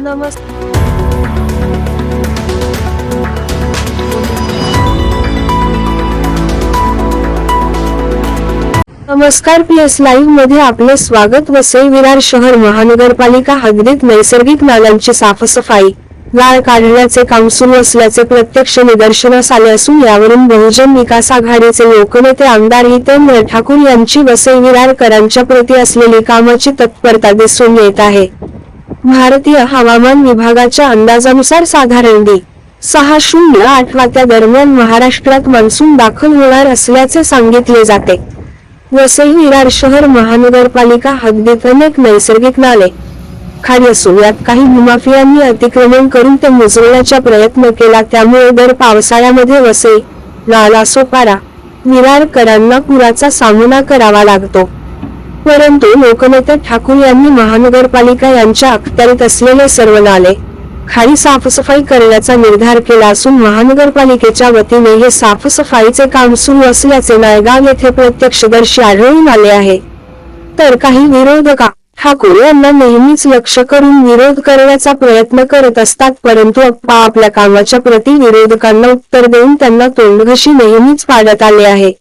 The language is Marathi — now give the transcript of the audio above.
नमस्कार. नमस्कार पी एस लाईव्हमध्ये आपले स्वागत वसई विरार शहर महानगरपालिका हद्दीत नैसर्गिक नाल्यांची साफसफाई. गाळ काढण्याचे काम सुरू असल्याचे प्रत्यक्ष निदर्शनास आले असून यावरून बहुजन विकास आघाडीचे लोकनेते आमदार हितेंद्र ठाकूर यांची वसई विरारकरांच्या प्रती असलेली कामाची तत्परता दिसून येत आहे. भारतीय हवामान विभागाच्या अंदाजानुसार साधारण दी सहा शून्य आठ वाजता दरम्यान महाराष्ट्रात मान्सून दाखल होणार असल्याचे सांगितले जाते. वसई विरार शहर महानगरपालिका हद्दीत अनेक नैसर्गिक नाले. खाली असून यात काही भूमाफियांनी अतिक्रमण करून ते मुजवण्याचा प्रयत्न केला त्यामुळे दर पावसाळ्यामध्ये वसई नाला सोपारा विरारकरांना पुराचा सामना करावा लागतो. परंतु लोकनेते ठाकूर यांनी महानगरपालिका यांच्या अखत्यारीत असलेले सर्व नाले खाली साफसफाई करण्याचा निर्धार केला असून महानगरपालिकेच्या वतीने हे साफसफाईचे काम सुरू असल्याचे नायगाव येथे प्रत्यक्षदर्शी आढळून आले आहे. तर काही विरोधका ठाकूर यांना नेहमीच लक्ष करून विरोध करण्याचा प्रयत्न करत असतात परंतु अप्पा आपल्या कामाच्या प्रति विरोधकांना उत्तर देऊन त्यांना तोंडघशी नेहमीच पाडत आले आहे.